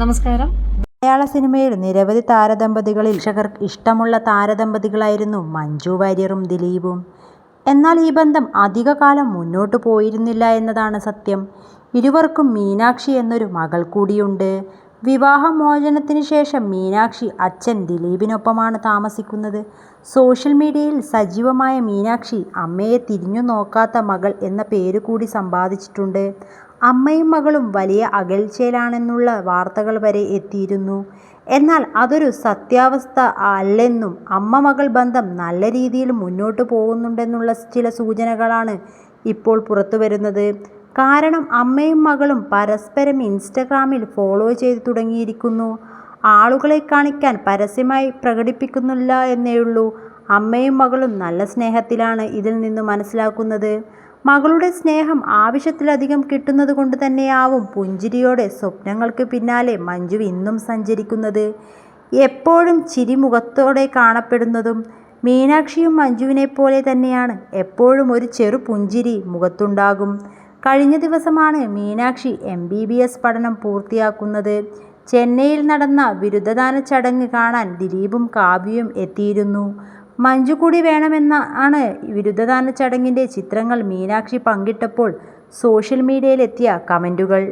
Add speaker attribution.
Speaker 1: നമസ്കാരം.
Speaker 2: മലയാള സിനിമയിൽ നിരവധി താരദമ്പതികളിൽ പ്രേക്ഷകർക്ക് ഇഷ്ടമുള്ള താരദമ്പതികളായിരുന്നു മഞ്ജു വാര്യറും ദിലീപും. എന്നാൽ ഈ ബന്ധം അധികകാലം മുന്നോട്ടു പോയിരുന്നില്ല എന്നതാണ് സത്യം. ഇരുവർക്കും മീനാക്ഷി എന്നൊരു മകൾ കൂടിയുണ്ട്. വിവാഹമോചനത്തിന് ശേഷം മീനാക്ഷി അച്ഛൻ ദിലീപിനൊപ്പമാണ് താമസിക്കുന്നത്. സോഷ്യൽ മീഡിയയിൽ സജീവമായ മീനാക്ഷി അമ്മയെ തിരിഞ്ഞു നോക്കാത്ത മകൾ എന്ന പേര് കൂടി സമ്പാദിച്ചിട്ടുണ്ട്. അമ്മയും മകളും വലിയ അകൽച്ചയിലാണെന്നുള്ള വാർത്തകൾ വരെ എത്തിയിരുന്നു. എന്നാൽ അതൊരു സത്യാവസ്ഥ അല്ലെന്നും അമ്മ മകൾ ബന്ധം നല്ല രീതിയിൽ മുന്നോട്ട് പോകുന്നുണ്ടെന്നുള്ള ചില സൂചനകളാണ് ഇപ്പോൾ പുറത്തു വരുന്നത്. കാരണം അമ്മയും മകളും പരസ്പരം ഇൻസ്റ്റഗ്രാമിൽ ഫോളോ ചെയ്തു തുടങ്ങിയിരിക്കുന്നു. ആളുകളെ കാണിക്കാൻ പരസ്യമായി പ്രകടിപ്പിക്കുന്നില്ല എന്നേയുള്ളൂ. അമ്മയും മകളും നല്ല സ്നേഹത്തിലാണ് ഇതിൽ നിന്ന് മനസ്സിലാക്കുന്നത്. മകളുടെ സ്നേഹം ആവശ്യത്തിലധികം കിട്ടുന്നത് കൊണ്ട് തന്നെയാവും പുഞ്ചിരിയോടെ സ്വപ്നങ്ങൾക്ക് പിന്നാലെ മഞ്ജു ഇന്നും സഞ്ചരിക്കുന്നത്. എപ്പോഴും ചിരിമുഖത്തോടെ കാണപ്പെടുന്നതും മീനാക്ഷിയും മഞ്ജുവിനെ പോലെ തന്നെയാണ്. എപ്പോഴും ഒരു ചെറു പുഞ്ചിരി മുഖത്തുണ്ടാകും. കഴിഞ്ഞ ദിവസമാണ് Meenakshi M B B S പഠനം പൂർത്തിയാക്കുന്നത്. ചെന്നൈയിൽ നടന്ന ബിരുദദാന ചടങ്ങ് കാണാൻ ദിലീപും കാവ്യയും എത്തിയിരുന്നു. മഞ്ജു കൂടി വേണമെന്ന ആണ് ബിരുദദാന ചടങ്ങിന്റെ ചിത്രങ്ങൾ മീനാക്ഷി പങ്കിട്ടപ്പോൾ സോഷ്യൽ മീഡിയയിലെത്തിയ കമന്റുകൾ.